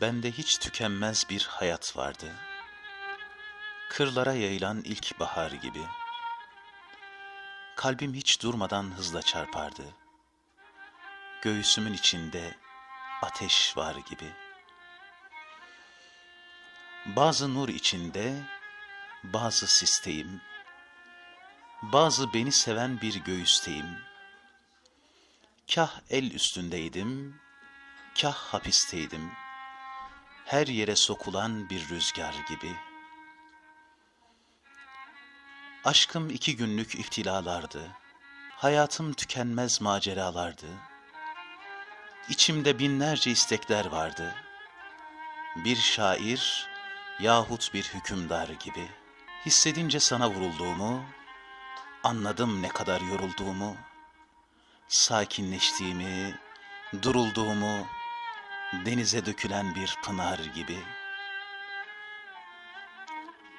Bende hiç tükenmez bir hayat vardı. Kırlara yayılan ilk bahar gibi. Kalbim hiç durmadan hızla çarpardı. Göğsümün içinde ateş var gibi. Bazı nur içinde, bazı sisteyim, bazı beni seven bir göğüsteyim. Kah el üstündeydim, kah hapisteydim. Her yere sokulan bir rüzgar gibi. Aşkım iki günlük iftilalardı. Hayatım tükenmez maceralardı. İçimde binlerce istekler vardı. Bir şair yahut bir hükümdar gibi. Hissedince sana vurulduğumu, anladım ne kadar yorulduğumu, sakinleştiğimi, durulduğumu, denize dökülen bir pınar gibi.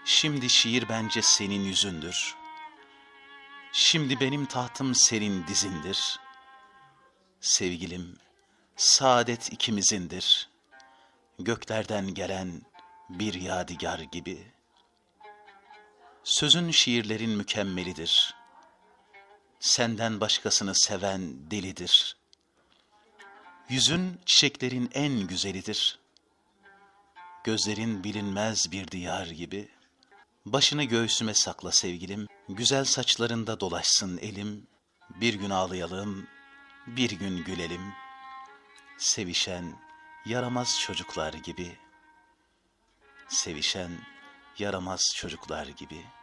Şimdi şiir bence senin yüzündür. Şimdi benim tahtım senin dizindir. Sevgilim, saadet ikimizindir. Göklerden gelen bir yadigar gibi. Sözün şiirlerin mükemmelidir. Senden başkasını seven delidir.'' Yüzün çiçeklerin en güzelidir. Gözlerin bilinmez bir diyar gibi. Başını göğsüme sakla sevgilim. Güzel saçlarında dolaşsın elim. Bir gün ağlayalım, bir gün gülelim. Sevişen, yaramaz çocuklar gibi. Sevişen, yaramaz çocuklar gibi.''